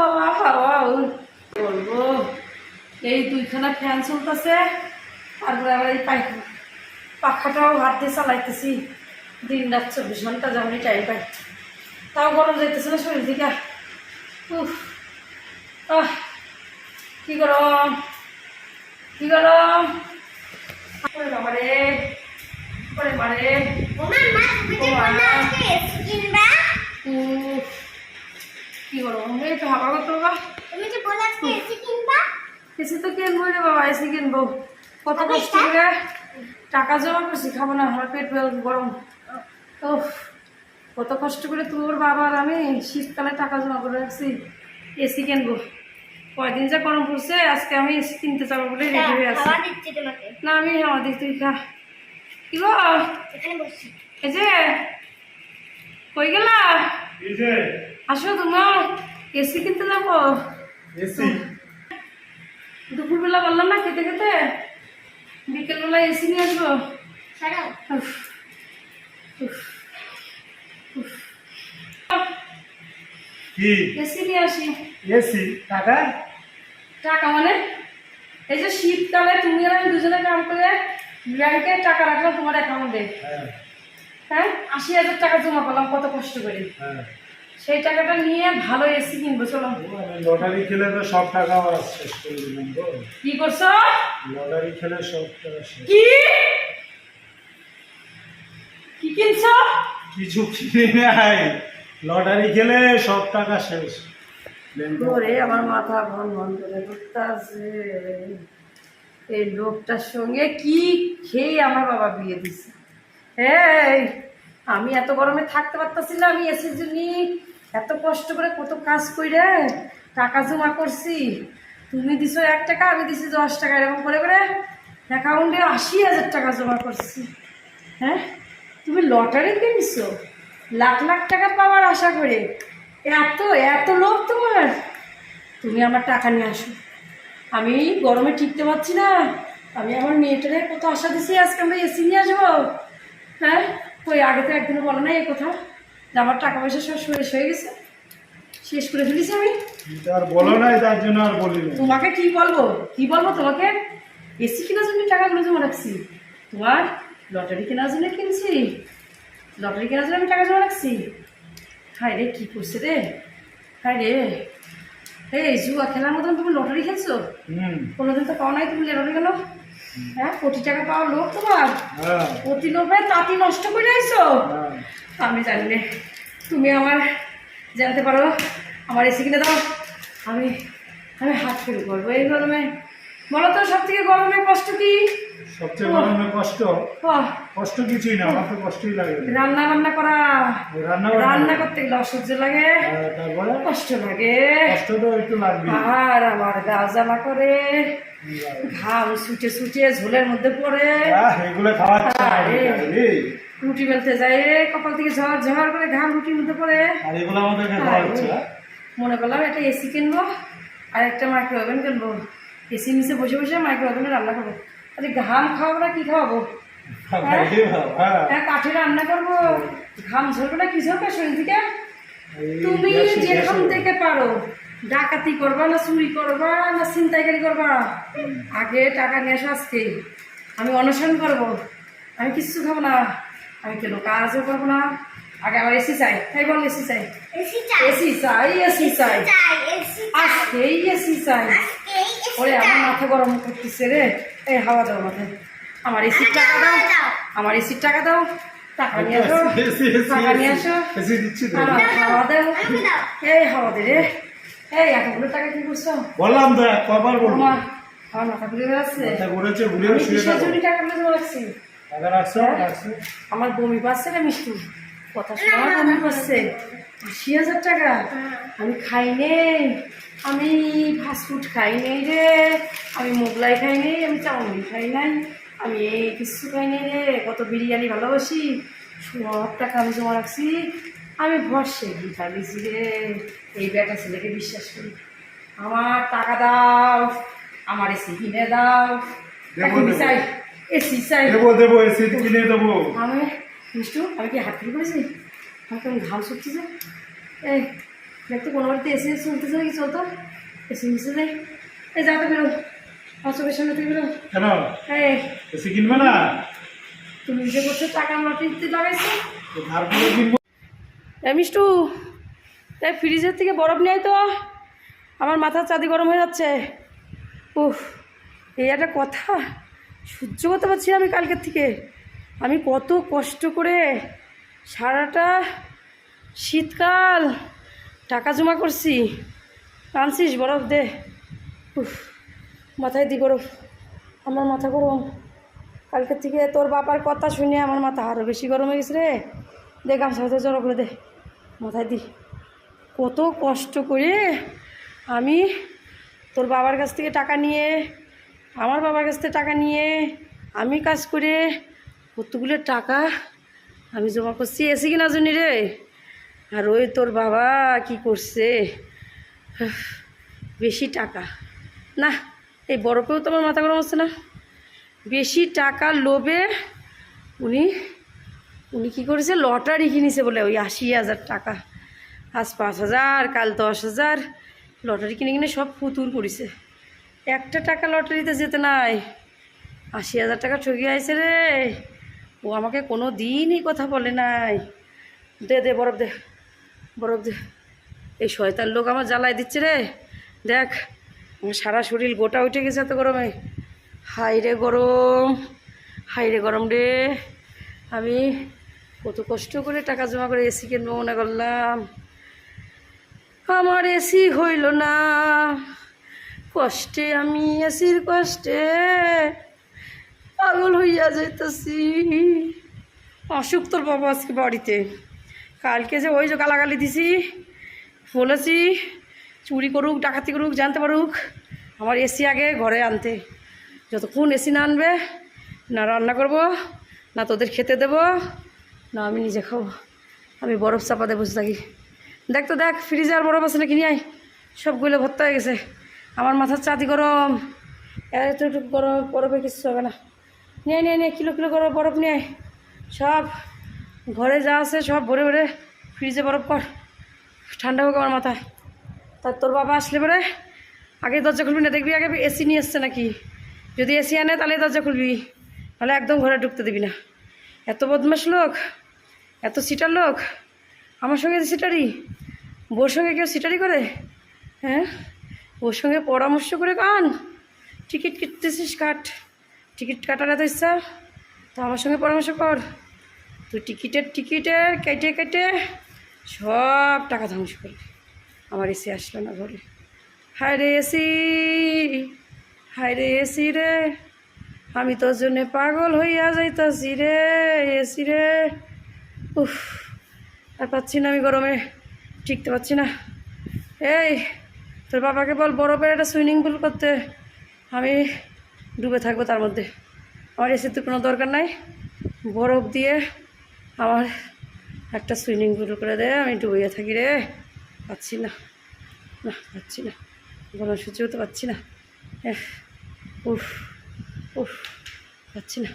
হাওয়া হাওয়া বলব এই দুইখানা ফ্যান চলতেছে তারপরে আবার এই পাই পাখাটাও হাত চালাইতেছি। দিন রাত চব্বিশ ঘণ্টা যেমনই টাইম পাই। তাও গরম যাইতেছে না শরীর থেকে উফ আহ কি গরম কি গরম। ওরে বাবা রে মারে ওমা মা তুমি যে ওমা। বললে আজকে এসি কিনবা উফ কি গরম তো হাওয়া কত বাবা তুমি যে বললে আজকে এসি কিনবা? এসি তো কিনবো রে বাবা এসি কিনবো। কত কষ্ট করে। টাকা জমা করছি খাব না আমার পেট গরম। ও কত কষ্ট করে তোর বাবা আর আমি শীতকালে টাকা জমা করে রাখছি এসি কিনবো। কয়দিন যা গরম পড়ছে আজকে আমি এসি কিনতে যাব বলে রেডি হয়ে আছি। দিচ্ছে তোমাকে। না আমি আমাদের তুই খা। কি গো? এই যে কই গেলা? এই যে আসো তোমার এসি কিনতে যাব? এসি? দুপুরবেলা বললাম না খেতে খেতে? বিকেলবেলা এসি নিয়ে আসব। ছাড়াও। উফ, উফ, উফ। কি? এসি নিয়ে আসি। এসি? টাকা? টাকা মানে? এই যে শীতকালে তুমি আর আমি দুজনে কাম করে ব্যাংকে টাকা রাখলাম তোমার অ্যাকাউন্টে হ্যাঁ। হ্যাঁ? আশি হাজার টাকা জমা করলাম কত কষ্ট করে। হ্যাঁ। সেই টাকাটা নিয়ে ভালো এসি কিনবো চলো। লটারি খেলে তো সব টাকা আমার শেষ করে দিলাম তো। কি করছ? লটারি খেলে সব টাকা শেষ। কি? কি কিনছো? কিছু কিনে নাই। লটারি খেলে সব টাকা শেষ। ওরে আমার মাথা ভন ভন করে ঘুরতেছে। এই লোকটার সঙ্গে কি খেয়ে আমার বাবা বিয়ে দিছে? এই আমি এত গরমে থাকতে পারতাছি না আমি এসির জন্য। এত কষ্ট করে কত কাজ করে টাকা জমা করছি। তুমি দিছো এক টাকা, আমি দিছি দশ টাকা, এরকম করে করে অ্যাকাউন্টে আশি হাজার টাকা জমা করছি। হ্যাঁ? তুমি লটারি কিনছো লাখ লাখ টাকা পাওয়ার আশা করে। এত এত লোক তোমার। তুমি আমার টাকা নিয়ে আসো। আমি গরমে টিকতে পারছি না। আমি আমার মেয়েটারে কত আশা দিছি, আজকে আমরা এসি নিয়ে আসব। হ্যাঁ? ওই আগে তো একদিনও বলো না এ কথা। যে আমার টাকা পয়সা সব শেষ হয়ে গেছে। শেষ করে ফেলেছি আমি। আর বলো নাই তার জন্য আর বলি তোমাকে কি বলব? কি বলব তোমাকে? এসি কেনার জন্য টাকাগুলো জমা রাখছি। তোমার লটারি কেনার জন্য কিনছি। লটারি কেনার জন্য আমি টাকা জমা রাখছি। হায় রে কী করছে রে? হায় রে। এই জুয়া খেলার মতন তুমি লটারি খেলছো? কোনোদিন তো পাও নাই তুমি লটারি গেল হ্যাঁ কোটি টাকা পাওয়ার লোক তোমার। হ্যাঁ। প্রতি লোভে তাঁতি নষ্ট করে আইছো। হ্যাঁ। আমি জানি না। তুমি আমার জানতে পারো আমার এসি কিনে দাও। আমি আমি হাত শুরু করব। এই গরমে বলো তো সব থেকে গরমে কষ্ট কি? সবচেয়ে গরমে কষ্ট? কষ্ট কিছুই না আমার তো কষ্টই লাগে। রান্না বান্না করা। রান্না রান্না করতে গেলে অসহ্য লাগে। তারপরে? কষ্ট লাগে। কষ্ট তো একটু লাগবে আর আমার গা জ্বালা করে। ঘাম ঝোলের মধ্যে পড়ে। এগুলো। রে। রুটি বেলতে যায় কপাল থেকে ঝড় ঝড় করে ঘাম রুটির মধ্যে পড়ে? মনে করলাম একটা এসি কিনবো আর একটা মাইক্রো ওভেন কিনবো। এসি নিচে বসে বসে মাইক্রো ওভেনে রান্না করব। আরে ঘাম খাওয়াবো না কি খাওয়াবো? হ্যাঁ? হ্যাঁ কাঠে রান্না করব। ঘাম ঝরবে না কি ঝরবে শরীর থেকে? তুমি যেরকম থেকে পারো ডাকাতি করবা না চুরি করবা না ছিনতাইকারি করবা? আগে টাকা নিয়ে আসো আজকে। আমি অনশন করব। আমি কিচ্ছু খাব না। আমি কেন কাজও করব না? আগে আমার এসি চাই। তাই বল এসি চাই। এসি চাই। এসি চাই এসি চাই। চাই এসি আজকেই এসি চাই। ওরে আমার মাথা গরম করতেছে রে। এই হাওয়া দাও মাথায় আমার এসির টাকা দাও। আমার এসির টাকা দাও। টাকা নিয়ে আসো। টাকা নিয়ে আসো। হাওয়া দাও। এই হাওয়া দে রে। এই এতগুলো টাকা কি করছ? বললাম তো কবার বলব। আমার মাথা ঘুরে যাচ্ছে মাথা ঘুরেছে ঘুরে টাকা রাখছো আমার বমি পাচ্ছে না মিষ্টি। কথা শোনা বমি পাচ্ছে। আশি হাজার টাকা। আমি খাই নেই। আমি ফাস্টফুড খাই নেই রে। আমি মোগলাই খাই নেই আমি চাউমিন খাই নাই। আমি এই কিছু খাই নেই রে। কত বিরিয়ানি ভালোবাসি। সব টাকা আমি জমা রাখছি। আমি ভরসে দিছি রে? এই বেটা ছেলেকে বিশ্বাস করি। আমার টাকা দাও। আমার এসি কিনে দাও। চাই এসি দেবো দেবো এসি কিনে দেবো। আমি মিষ্টু আমি কি হাত ফেলে করেছি? আমার কেমন ঘাম ছুটছে যে। এই দেখ তো কোনো বাড়িতে এসি শুনতেছে নাকি? চলতো এসি মিশে যায় এই বেরো। আমার চোখের সামনে থেকে বেরো। কেন? এই। এসি কিনবে না? তুমি যে করছ টাকা লাগাইছো মিষ্টু ফ্রিজের থেকে বরফ নেই তো। আমার মাথার চাঁদি গরম হয়ে যাচ্ছে। উফ এই একটা কথা। সহ্য করতে পারছি আমি কালকের থেকে। আমি কত কষ্ট করে সারাটা শীতকাল টাকা জমা করছি। আনছিস বরফ দে। উফ, মাথায় দি বরফ। আমার মাথা গরম। কালকের থেকে তোর বাবার কথা শুনে আমার মাথা আরও বেশি গরম হয়ে গেছে রে। দে গামছা হাতে জড়ো করে দে। মাথায় দি। কত কষ্ট করে আমি তোর বাবার কাছ থেকে টাকা নিয়ে আমার বাবার কাছ থেকে টাকা নিয়ে আমি কাজ করে কতগুলো টাকা আমি জমা করছি, এসি কিনা জন্য রে? আর ওই তোর বাবা কি করছে? বেশি টাকা। না, এই বরফেও তো আমার মাথা গরম হচ্ছে না। বেশি টাকা লোভে উনি উনি কী করেছে? লটারি কিনেছে বলে, ওই আশি হাজার টাকা। আজ পাঁচ হাজার, কাল দশ হাজার। লটারি কিনে কিনে সব ফুতুর করেছে একটা টাকা লটারিতে যেতে নাই। আশি হাজার টাকা ঠকি আইছে রে। ও আমাকে কোনো দিনই কথা বলে নাই। দে দে, বরফ দে বরফ দে। এই শয়তার লোক আমার জ্বালাই দিচ্ছে রে। দেখ, আমার সারা শরীর গোটা উঠে গেছে এত গরমে। হাই রে গরম হাই রে গরম রে। আমি কত কষ্ট করে টাকা জমা করে এসি কিনবো মনে করলাম। আমার এসি হইল না। কষ্টে আমি এসির কষ্টে। পাগল হইয়া যাইতেছি। অসুখ তোর বাবা আজকে বাড়িতে। কালকে যে ওই যে গালাগালি দিছি, বলেছি, চুরি করুক, ডাকাতি করুক, জানতে পারুক, আমার এসি আগে ঘরে আনতে। যতক্ষণ এসি না আনবে, না রান্না করব, না তোদের খেতে দেব, না আমি নিজে খাব। আমি বরফ চাপাতে বসে থাকি। দেখ তো দেখ ফ্রিজে আর বরফ আছে নাকি? নিয়ে আয়। সবগুলো ভর্তা হয়ে গেছে। আমার মাথার চাঁদি গরম। এত একটু গরম, বরফে কিছু হবে না। নিয়ে নিয়ে নিয়ে কিলো কিলো করে বরফ নিয়ে সব ঘরে যা আছে সব ভরে ভরে ফ্রিজে বরফ কর। ঠান্ডা হোক আমার মাথায়। তার তোর বাবা আসলে পরে? আগে দরজা খুলবি না, দেখবি আগে এসি নিয়ে এসছে নাকি? যদি এসি আনে তাহলে দরজা খুলবি। তাহলে একদম ঘরে ঢুকতে দিবি না। এত বদমাস লোক, এত সিটার লোক। আমার সঙ্গে সিটারি? বোর সঙ্গে কেউ সিটারি করে? হ্যাঁ? ওর সঙ্গে পরামর্শ করে কান টিকিট কাটতেছিস কাট টিকিট কাটার এত ইচ্ছা তো আমার সঙ্গে পরামর্শ কর। তুই টিকিটের টিকিটের কেটে কেটে সব টাকা ধ্বংস করবি আমার এসি আসলো না ঘরে হায় রে এসি, হায় রে এসি রে। আমি তোর জন্যে পাগল হইয়া যাইতাছি রে এসি রে। উফ, আর পাচ্ছি না আমি গরমে। টিকতে পারছি না। এই তোর বাবাকে বল বরফের একটা সুইমিং পুল করতে। আমি ডুবে থাকব তার মধ্যে। আমার এসির তো কোনো দরকার নাই। বরফ দিয়ে আমার একটা সুইমিং পুল করে দে, আমি ডুবে থাকি রে। পাচ্ছি না। না, পাচ্ছি না। গরম সহ্য তো পারছি না। উফ উফ, পাচ্ছি না।